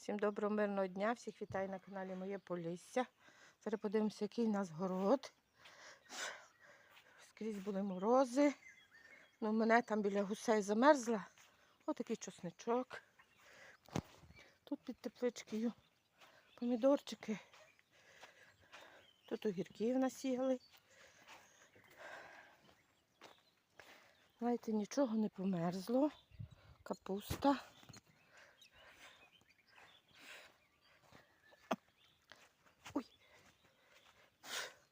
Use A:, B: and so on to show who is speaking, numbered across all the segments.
A: Всім доброго мирного дня, всіх вітаю на каналі Моє Полісся. Зараз подивимося, який у нас город. Скрізь були морози. Ну, мене там біля гусей замерзла. Отакий чосничок. Тут під тепличкою помідорчики. Тут огірків насіяли. Знаєте, нічого не померзло. Капуста.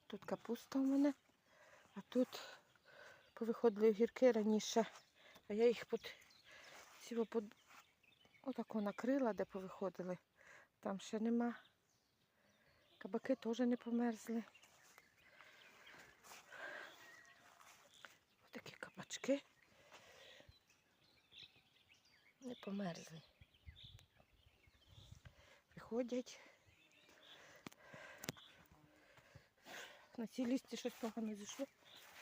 A: Тут капуста у мене, а тут повиходили огірки раніше, а я їх під цього под... отако накрила, де повиходили. Там ще нема. Кабаки теж не померзли. Отакі кабачки. Не померзли. Приходять. На цій лісті щось погано зійшло.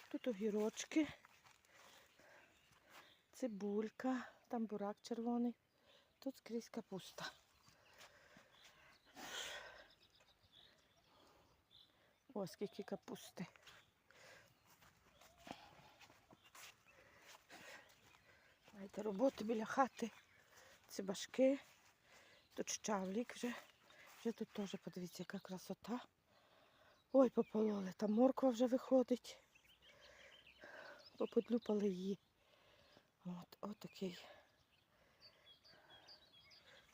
A: Тут огірочки, цибулька, там бурак червоний, тут скрізь капуста. О, скільки капусти. Знаєте, роботи біля хати. Це башки. Тут щавлік вже. Вже тут теж подивіться, яка красота. Ой, попололи, там морква вже виходить. Поподлюпали її. От, от такий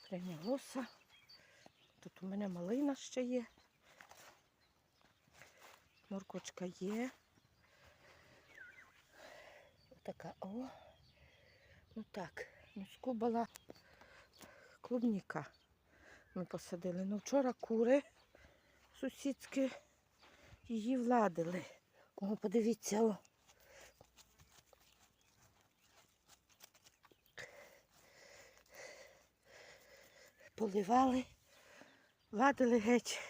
A: прийнялося. Тут у мене малина ще є. Моркочка є. Така, о. Ну так, ну скубала клубніка. Ми посадили. Ну вчора кури сусідські її владили. О, подивіться, о. Поливали, владили геть.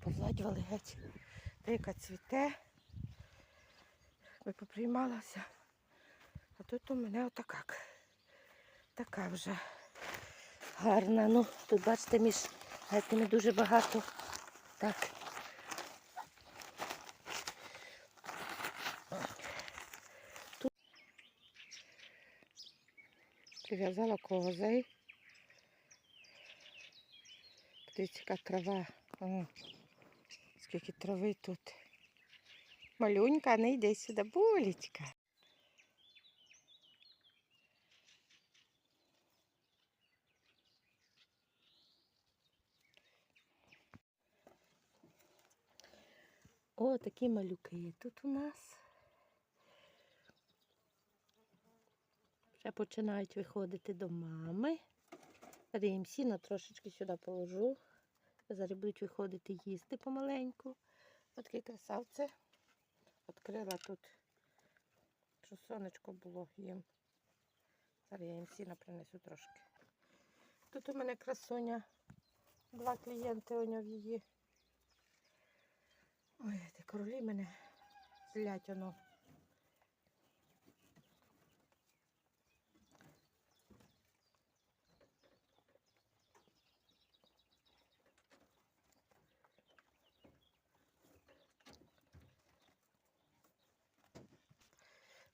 A: Повладювали геть. Деяка цвіте. Поприймалася. А тут у мене отака. Така вже гарна. Ну, тут бачите, між гетьми дуже багато. Так. Тут прив'язала козей. Дивіться, яка трава. О, скільки трави тут. Малюнька, не йди сюди, булечка. О, такі малюки тут у нас. Вже починають виходити до мами. Їм сіно трошечки сюди положу. Зараз будуть виходити їсти помаленьку. Ось таке красавце. Відкрила тут, що сонечко було їм. Зараз я їм сіна принесу трошки. Тут у мене красуня. Два клієнти у нього її. Ой, ті королі мене злять воно.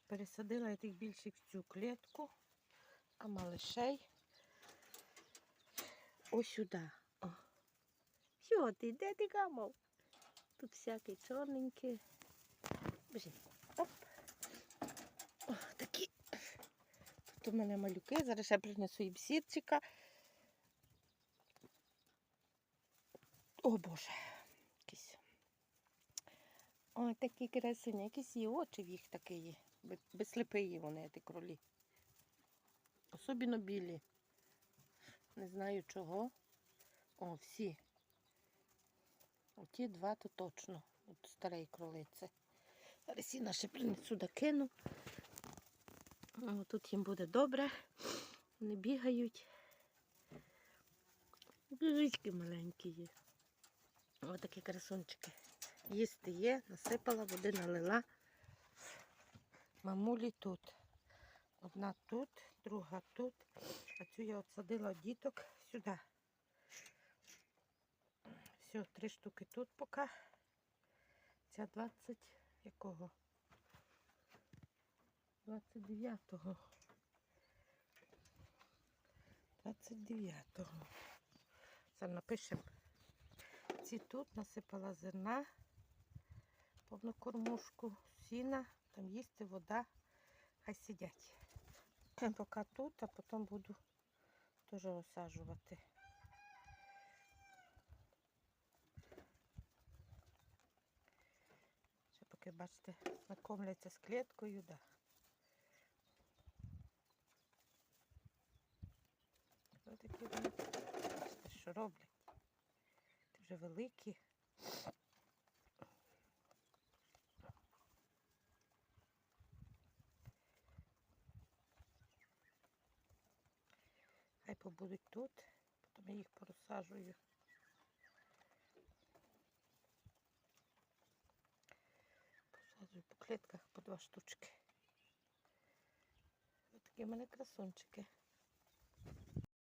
A: Пересадила я тих більших в цю клітку, а малишей ось сюди. О. Що ти, де ти гамав? Тут всякі чорненькі. Біжи. Оп. О, такі. Тут у мене малюки. Зараз ще принесу їм сірчика. О Боже. Якісь. Ой, такі красуні, якісь і очі в їх такі є. Без, без сліпиї вони, ті кролі. Особливо білі. Не знаю чого. О, всі. Оті два то точно. От старої кролиці. Зараз я ще принесу да кину. Тут їм буде добре. Вони бігають. Гречки маленькі є. Ось такі красунчики. Їсти є, насипала, води налила. Мамулі тут. Одна тут, друга тут. А цю я отсадила діток сюди. Все, три штуки тут поки. Ця 20 якого? 29-го. 29-го. Це напишемо. Ці тут насипала зерна, повну кормушку, сіна, там їсти, вода, хай сидять. Поки тут, а потім буду теж висаджувати. Поки, бачите, знакомляться з кліткою, да. Ось такі вони, бачите, що роблять. Вже великі. Хай побудуть тут, потім я їх порозсаджую. клетках по два штучки. Вот такие у мене красунчики.